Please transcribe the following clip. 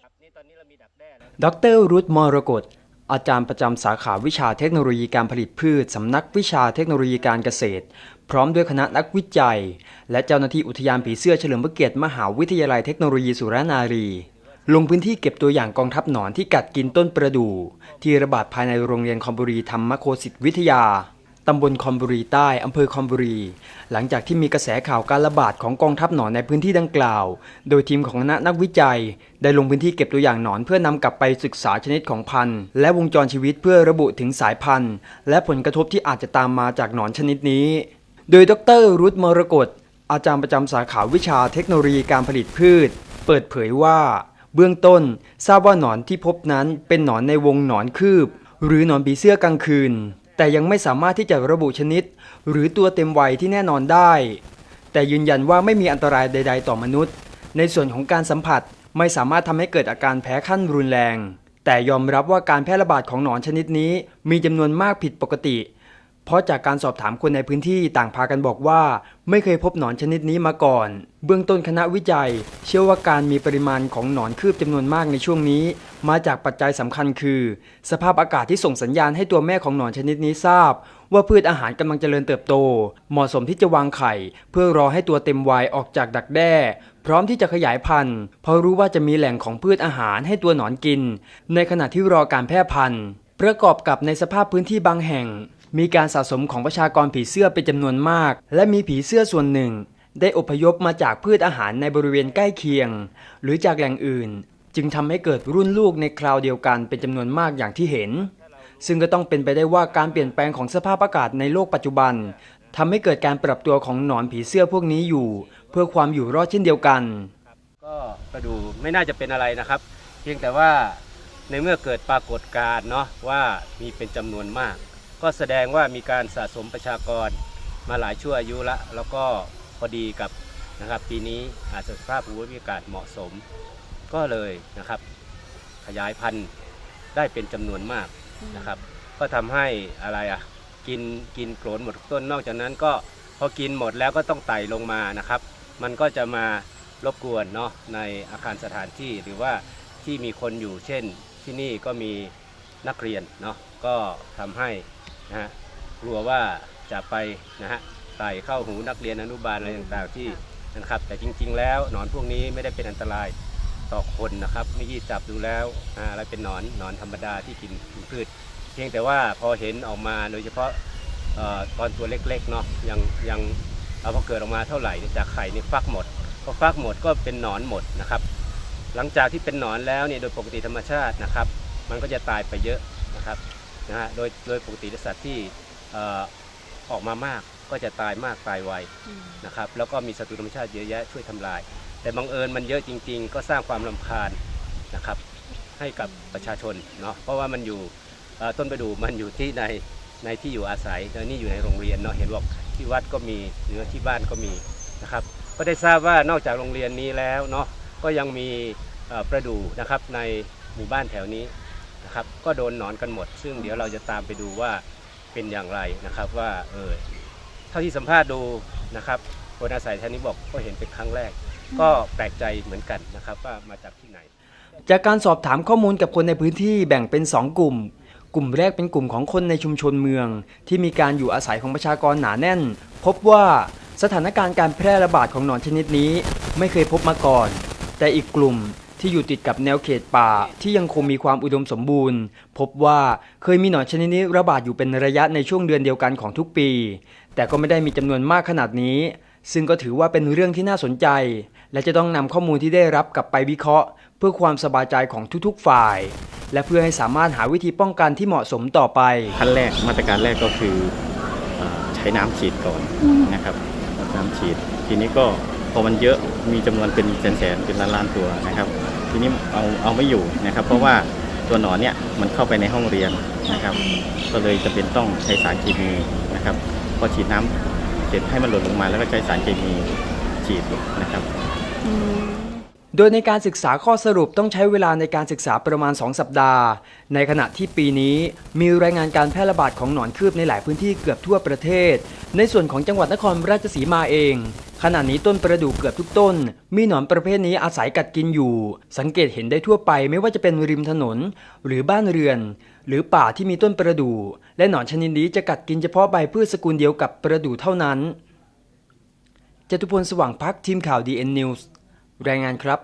ครับนี่ตอนนี้เรามีดักแด้แล้วดรรุธมรกตอาจารย์ประจำสาขาวิชาเทคโนโลยีการผลิตพืชสำนักวิชาเทคโนโลยีการเกษตร พร้อมด้วยคณะนักวิจัย และเจ้าหน้าที่อุทยานผีเสื้อเฉลิมพระเกียรติมหาวิทยาลัยเทคโนโลยีสุรนารี ลงพื้นที่เก็บตัวอย่างกองทัพหนอนที่กัดกินต้นประดู่ที่ระบาดภายในโรงเรียนคอมบุรีธรรมโคสิทธวิทยา ตำบลคอมบุรีใต้ อำเภอคอมบุรี หลังจากที่มีกระแสข่าวการระบาดของกองทัพหนอนในพื้นที่ดังกล่าว โดยทีมของคณะนักวิจัย ได้ลงพื้นที่เก็บตัวอย่างหนอนเพื่อนำกลับไปศึกษาชนิดของพันธุ์และวงจรชีวิตเพื่อระบุถึงสายพันธุ์ และผลกระทบที่อาจจะตามมาจากหนอนชนิดนี้ โดยดรรุธมรกตอาจารย์ประจำสาขาวิชาเทคโนโลยีการผลิตพืช เปิดเผยว่าเบื้องต้นทราบว่าหนอนที่พบนั้นเป็นหนอนในวงหนอนคืบ หรือหนอนผีเสื้อกลางคืน แต่ยังไม่สามารถที่จะระบุชนิด หรือตัวเต็มวัยที่แน่นอนได้ แต่ยืนยันว่าไม่มีอันตรายใด ๆ ต่อมนุษย์ ในส่วนของการสัมผัสไม่สามารถทำให้เกิดอาการแพ้ขั้นรุนแรง แต่ยอมรับว่าการแพร่ระบาดของหนอนชนิดนี้มีจำนวนมากผิดปกติ เพราะจากการสอบถามคนในพื้นที่ต่างพากันบอกว่า ไม่เคยพบหนอนชนิดนี้มาก่อน เบื้องต้นคณะวิจัย เชื่อว่าการมีปริมาณของหนอนคืบจำนวนมากในช่วงนี้ มาจากปัจจัยสำคัญคือ สภาพอากาศที่ส่งสัญญาณให้ตัวแม่ของหนอนชนิดนี้ทราบ ว่าพืชอาหารกำลังเจริญเติบโต เหมาะสมที่จะวางไข่ เพื่อรอให้ตัวเต็มวัยออกจากดักแด้ พร้อมที่จะขยายพันธุ์เพราะรู้ว่าจะมีแหล่งของพืชอาหารให้ตัวหนอนกิน ในขณะที่รอการแพร่พันธุ์ ประกอบกับในสภาพพื้นที่บางแห่ง มีการสะสมของประชากรผีเสื้อเป็นจำนวนมาก และมีผีเสื้อส่วนหนึ่ง ได้อพยพมาจากพืชอาหารในบริเวณใกล้เคียง หรือจากแหล่งอื่น จึงทำให้เกิดรุ่นลูกในคราวเดียวกันเป็นจำนวนมากอย่างที่เห็น ซึ่งก็ต้องเป็นไปได้ว่าการเปลี่ยนแปลงของสภาพอากาศในโลกปัจจุบันทำให้เกิดการปรับตัวของหนอนผีเสื้อพวกนี้อยู่ เพื่อความอยู่รอดเช่นเดียวกัน ก็กระดูไม่น่าจะเป็นอะไรนะครับ เพียงแต่ว่าในเมื่อเกิดปรากฏการณ์เนาะว่ามีเป็นจำนวนมาก ก็แสดงว่ามีการสะสมประชากรมาหลายชั่วอายุละ แล้วก็พอดีกับนะครับปีนี้อาจจะสภาพภูมิอากาศเหมาะสม ก็เลยนะครับขยายพันธุ์ได้เป็นจำนวนมากนะครับ ก็ทำให้อะไรอะกินกินโกรนหมดทุกต้นนอกจากนั้นก็พอกินหมดแล้วก็ต้องไต่ลงมานะครับ มันก็จะมารบกวนเนาะในอาคารสถานที่หรือว่าที่มีคนอยู่เช่นที่นี่ก็มีนักเรียนเนาะก็ทำให้ นะฮะกลัวว่าจะไปนะฮะไต่เข้าหูนักเรียนอนุบาลอะไรต่างๆที่นะครับ แต่จริง ๆ แล้วหนอนพวกนี้ไม่ได้เป็นอันตรายต่อคนนะครับไม่ยี่จับดูแล้วอะไรเป็นหนอนหนอนธรรมดาที่กินพืช เพียงแต่ว่าพอเห็นออกมาโดยเฉพาะตอนตัวเล็กๆเนาะยังยังเอาพอเกิดออกมาเท่าไหร่จากไข่นี่ฟักหมดพอฟักหมดก็เป็นหนอนหมดนะครับ หลังจากที่เป็นหนอนแล้วเนี่ยโดยปกติธรรมชาตินะครับ มันก็จะตายไปเยอะนะครับ นะฮะโดยโดยปกติสัตว์ที่เอ่อออกมามากก็จะตายมากตายไวนะครับแล้วก็มีศัตรูธรรมชาติเยอะแยะช่วยทำลาย แต่บังเอิญมันเยอะจริง ๆ ก็สร้างความรำคาญนะครับให้กับประชาชนเนาะเพราะว่ามันอยู่เอ่อต้นประดู่มันอยู่ที่ในในที่อยู่อาศัยแล้วนี่อยู่ในโรงเรียนเนาะเห็นบอกที่วัดก็มีหรือที่บ้านก็มีนะครับก็ได้ทราบว่านอกจากโรงเรียนนี้แล้วเนาะก็ยังมีเอ่อประดู่นะครับในหมู่บ้านแถวนี้ นะครับก็โดนหนอนกันหมด ซึ่งเดี๋ยวเราจะตามไปดูว่าเป็นอย่างไรนะครับว่าเออเท่าที่สัมภาษณ์ดูนะครับคนอาศัยแถวนี้บอกก็เห็นเป็นครั้งแรก ก็แปลกใจเหมือนกันนะครับว่ามาจากที่ไหน จากการสอบถามข้อมูลกับคนในพื้นที่แบ่งเป็น 2 กลุ่ม กลุ่มแรกเป็นกลุ่มของคนในชุมชนเมือง ที่มีการอยู่อาศัยของประชากรหนาแน่น พบว่าสถานการณ์การแพร่ระบาดของหนอนชนิดนี้ ไม่เคยพบมาก่อน แต่อีกกลุ่ม ที่อยู่ติดกับแนวเขตป่าที่ยังคงมีความอุดมสมบูรณ์ พบว่าเคยมีหนอนชนิดนี้ระบาดอยู่เป็นระยะในช่วงเดือนเดียวกันของทุกปี แต่ก็ไม่ได้มีจำนวนมากขนาดนี้ ซึ่งก็ถือว่าเป็นเรื่องที่น่าสนใจ และจะต้องนำข้อมูลที่ได้รับกลับไปวิเคราะห์ เพื่อความสบายใจของทุกๆฝ่าย และเพื่อให้สามารถหาวิธีป้องกันที่เหมาะสมต่อไปขั้นแรกมาตรการแรกก็คือเอ่อใช้น้ำฉีดก่อนนะครับน้ำฉีดทีนี้ก็พอมันเยอะมีจำนวนเป็นแสนๆเป็นล้านล้านๆตัวนะครับ ทีนี้เอาเอาไม่อยู่นะครับ เพราะว่าตัวหนอนเนี่ยมันเข้าไปในห้องเรียนนะครับ ก็เลยจะเป็นต้องใช้สารเคมีนะครับพอฉีดน้ำเสร็จให้มันหล่นลงมาแล้วก็ใช้สารเคมีฉีดนะครับ โดยในการศึกษาข้อสรุปต้องใช้เวลาในการศึกษาประมาณ 2 สัปดาห์ ในขณะที่ปีนี้มีรายงานการแพร่ระบาดของหนอนคืบในหลายพื้นที่เกือบทั่วประเทศ ในส่วนของจังหวัดนครราชสีมาเอง ขณะนี้ต้นประดู่เกือบทุกต้น มีหนอนประเภทนี้อาศัยกัดกินอยู่ สังเกตเห็นได้ทั่วไปไม่ว่าจะเป็นริมถนน หรือบ้านเรือน หรือป่าที่มีต้นประดู่ และหนอนชนิดนี้จะกัดกินเฉพาะใบพืชสกุลเดียวกับประดู่เท่านั้นจตุพลสว่างพักทีมข่าว DN News รายงานครับ